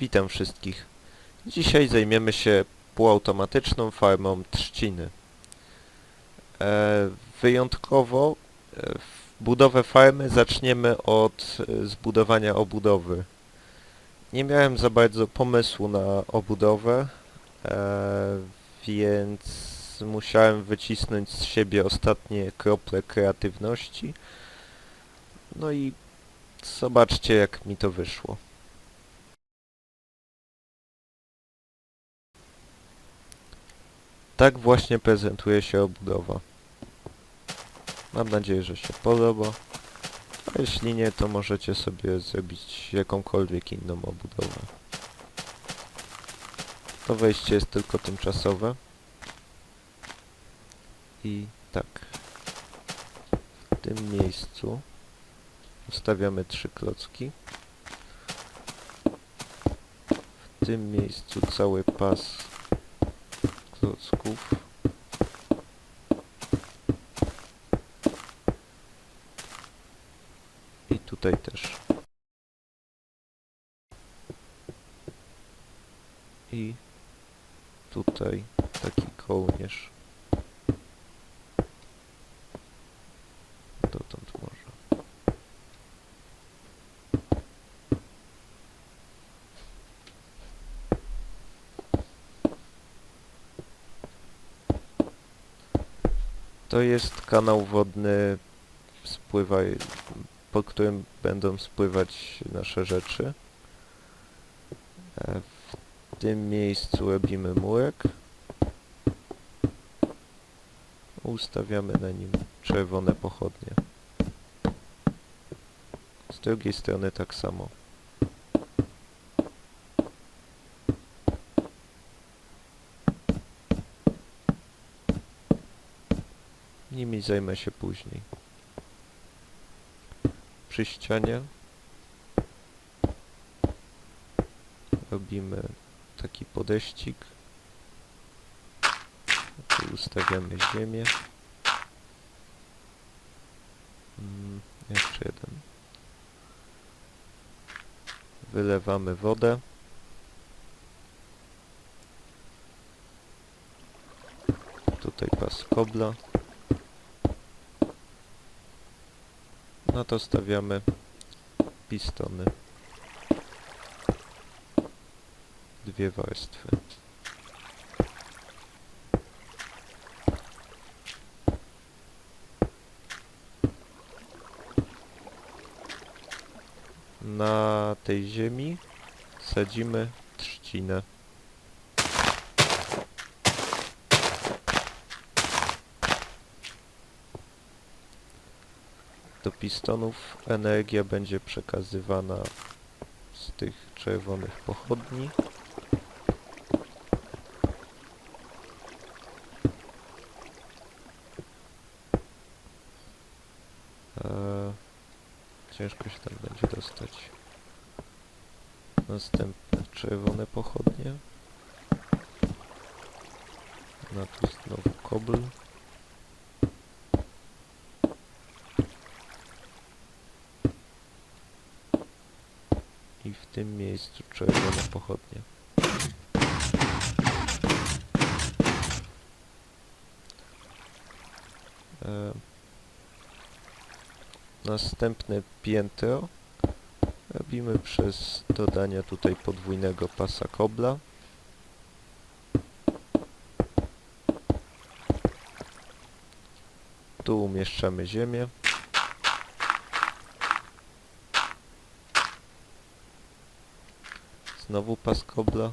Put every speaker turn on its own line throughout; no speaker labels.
Witam wszystkich. Dzisiaj zajmiemy się półautomatyczną farmą trzciny. E, wyjątkowo e, budowę farmy zaczniemy od e, zbudowania obudowy. Nie miałem za bardzo pomysłu na obudowę, e, więc musiałem wycisnąć z siebie ostatnie krople kreatywności. No i zobaczcie jak mi to wyszło. Tak właśnie prezentuje się obudowa. Mam nadzieję, że się podoba. A jeśli nie, to możecie sobie zrobić jakąkolwiek inną obudowę. To wejście jest tylko tymczasowe. I tak. W tym miejscu ustawiamy trzy klocki. W tym miejscu cały pas klocków. I tutaj też. I tutaj taki kołnierz. Dotąd może. To jest kanał wodny, spływaj, po którym będą spływać nasze rzeczy. E, W tym miejscu robimy murek. Ustawiamy na nim czerwone pochodnie. Z drugiej strony tak samo. Nimi zajmę się później. Przy ścianie robimy taki podeścik. Tu ustawiamy ziemię. Mm, jeszcze jeden. Wylewamy wodę. Tutaj pas kobla. Na to stawiamy pistony. Dwie warstwy. Na tej ziemi sadzimy trzcinę. Do pistonów energia będzie przekazywana z tych czerwonych pochodni. Eee, ciężko się tam będzie dostać. Następne czerwone pochodnie. Na tu znowu kobl. I w tym miejscu czerwone pochodnie. E, następne piętro robimy przez dodanie tutaj podwójnego pasa kobla. Tu umieszczamy ziemię. Znowu pas kobla.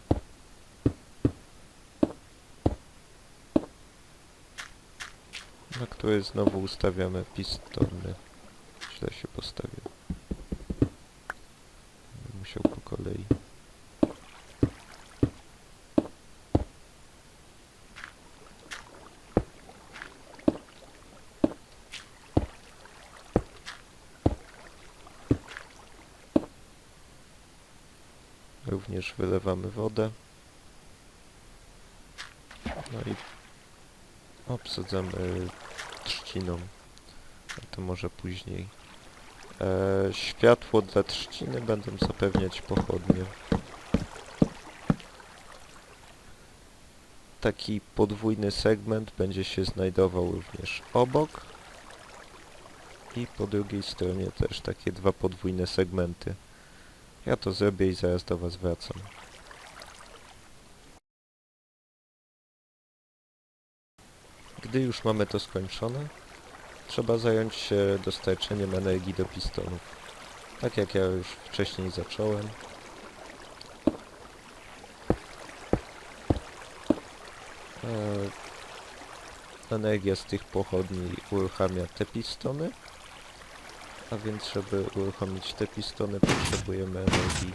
Na który znowu ustawiamy pistony. Źle się postawił. również wylewamy wodę. No i obsadzamy trzciną. A to może później. E, światło dla trzciny będą zapewniać pochodnie. Taki podwójny segment będzie się znajdował również obok i po drugiej stronie też takie dwa podwójne segmenty. Ja to zrobię i zaraz do Was wracam. Gdy już mamy to skończone, trzeba zająć się dostarczeniem energii do pistonów. Tak jak ja już wcześniej zacząłem. E, Energia z tych pochodni uruchamia te pistony. A więc, żeby uruchomić te pistony, potrzebujemy energii.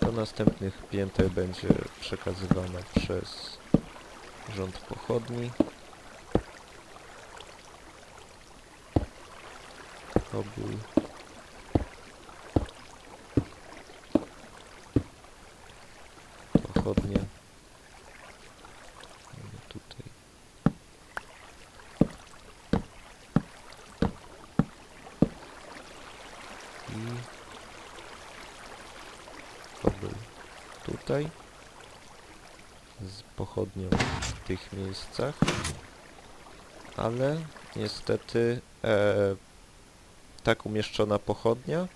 Do następnych pięter będzie przekazywana przez rząd pochodni. Pobój. Pochodnie. Mamy tutaj. I pobój tutaj z pochodnią w tych miejscach, ale niestety e, tak umieszczona pochodnia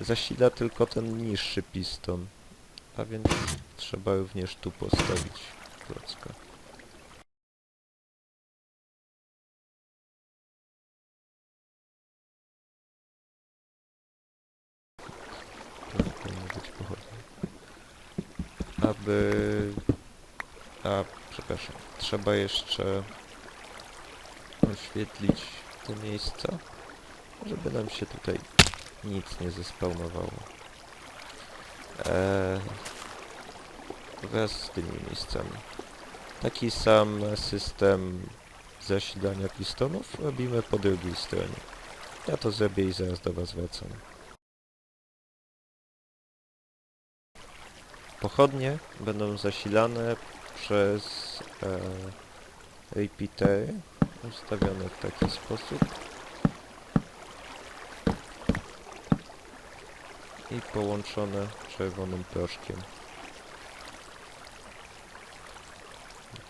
zasila tylko ten niższy piston, a więc trzeba również tu postawić klocka. Pochodnia. Aby... A, przepraszam. Trzeba jeszcze oświetlić te miejsca, żeby nam się tutaj nic nie zespawnowało. Eee, wraz z tymi miejscami. Taki sam system zasilania pistonów robimy po drugiej stronie. Ja to zrobię i zaraz do Was wracam. Pochodnie będą zasilane przez e, repeatery ustawione w taki sposób i połączone czerwonym proszkiem.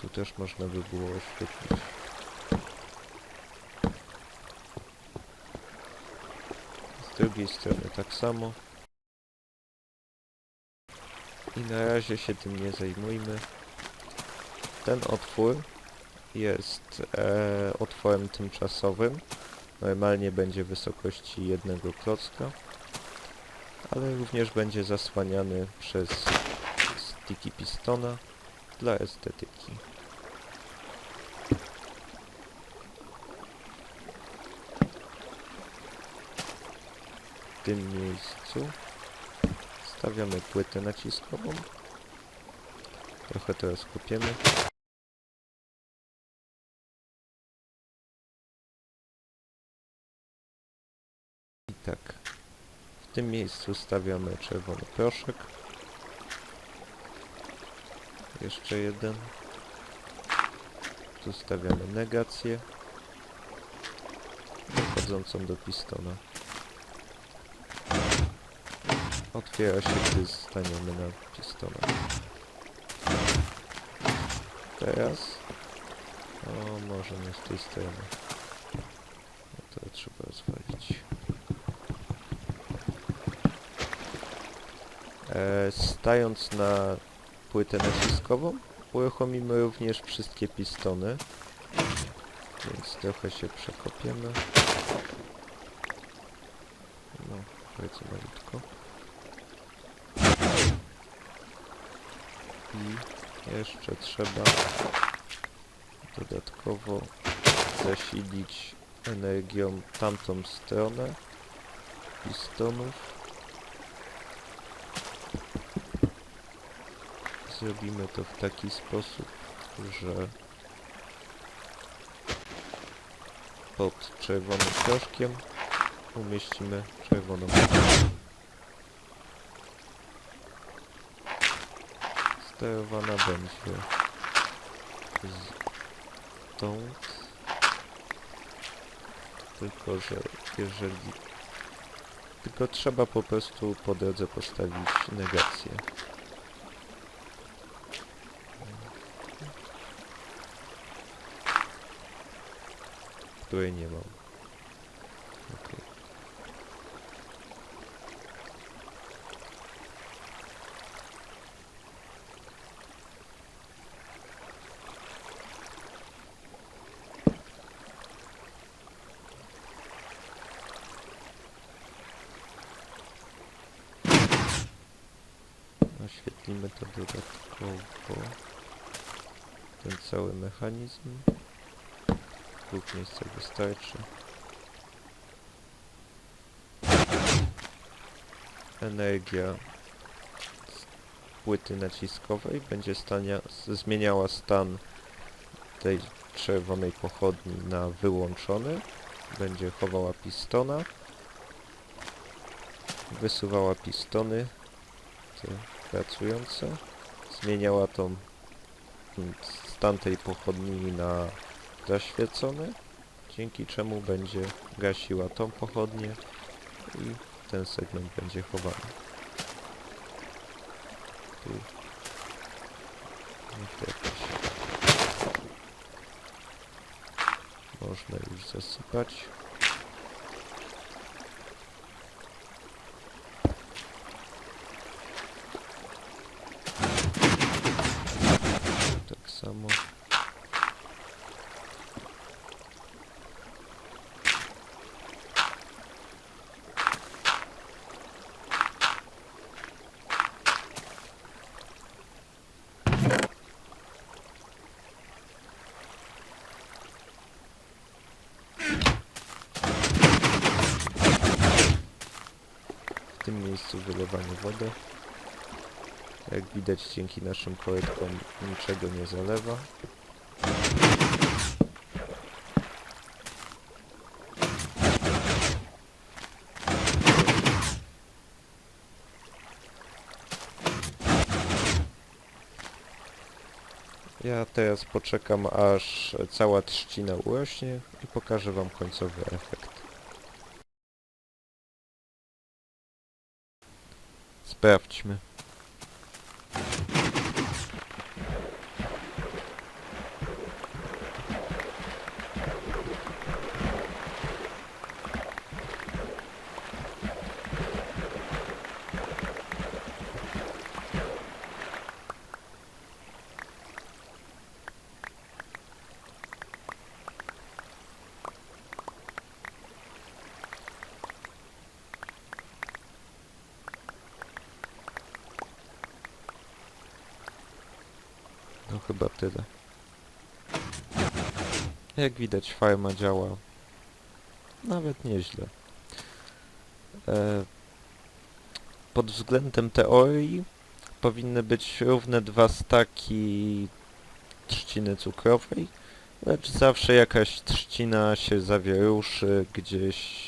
Tu też można by było oświetlić. Z drugiej strony tak samo. I na razie się tym nie zajmujmy. Ten otwór jest e, otworem tymczasowym. Normalnie będzie wysokości jednego klocka, ale również będzie zasłaniany przez stiki pistona dla estetyki. W tym miejscu stawiamy płytę naciskową. Trochę teraz kopiemy. Tak. W tym miejscu stawiamy czerwony proszek. Jeszcze jeden. Tu stawiamy negację. Dochodzącą do pistona. Otwiera się, gdy staniemy na pistonach. Teraz... O, może nie z tej strony. No to trzeba rozwalić. E, stając na płytę naciskową, uruchomimy również wszystkie pistony. Więc trochę się przekopiemy. No, bardzo malutko. I jeszcze trzeba dodatkowo zasilić energią tamtą stronę pistonów. Zrobimy to w taki sposób, że pod czerwonym proszkiem umieścimy czerwoną sterowana będzie stąd tylko, że jeżeli Tylko trzeba po prostu po drodze postawić negację. Której nie mam. Okej. Oświetlimy to dodatkowo. Ten cały mechanizm. Dwóch miejsca wystarczy. Energia z płyty naciskowej będzie stania, zmieniała stan tej czerwonej pochodni na wyłączony. Będzie chowała pistona. Wysuwała pistony te pracujące. Zmieniała tą stan tej pochodni na zaświecony, dzięki czemu będzie gasiła tą pochodnię i ten segment będzie chowany. Tu. Można już zasypać. Tak samo. W tym miejscu wylewamy wodę. Jak widać dzięki naszym korektom niczego nie zalewa. Ja teraz poczekam aż cała trzcina urośnie i pokażę wam końcowy efekt. Sprawdźmy. No chyba tyle. Jak widać farma działa nawet nieźle. E, pod względem teorii powinny być równe dwa staki trzciny cukrowej, lecz zawsze jakaś trzcina się zawieruszy gdzieś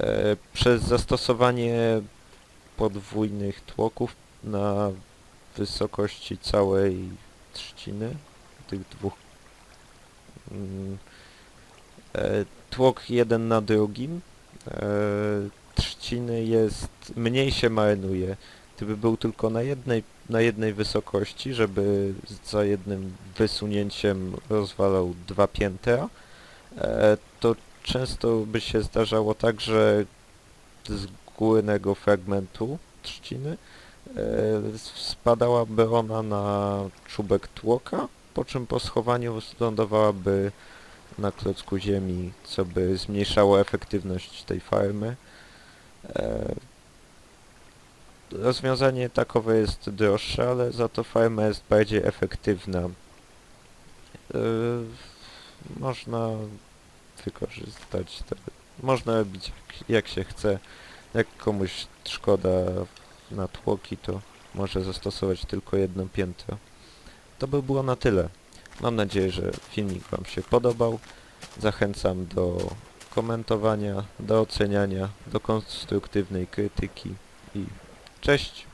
e, przez zastosowanie podwójnych tłoków na wysokości całej trzciny, tych dwóch mm, e, tłok jeden na drugim e, trzciny jest mniej się marnuje. Gdyby był tylko na jednej, na jednej wysokości, żeby za jednym wysunięciem rozwalał dwa piętra, e, to często by się zdarzało tak, że z górnego fragmentu trzciny spadałaby ona na czubek tłoka, po czym po schowaniu lądowałaby na klocku ziemi, co by zmniejszało efektywność tej farmy. E, Rozwiązanie takowe jest droższe, ale za to farma jest bardziej efektywna. E, Można wykorzystać można robić jak się chce. Jak komuś szkoda na tłoki, to może zastosować tylko jedno piętro. To by było na tyle. Mam nadzieję, że filmik Wam się podobał. Zachęcam do komentowania, do oceniania, do konstruktywnej krytyki i cześć!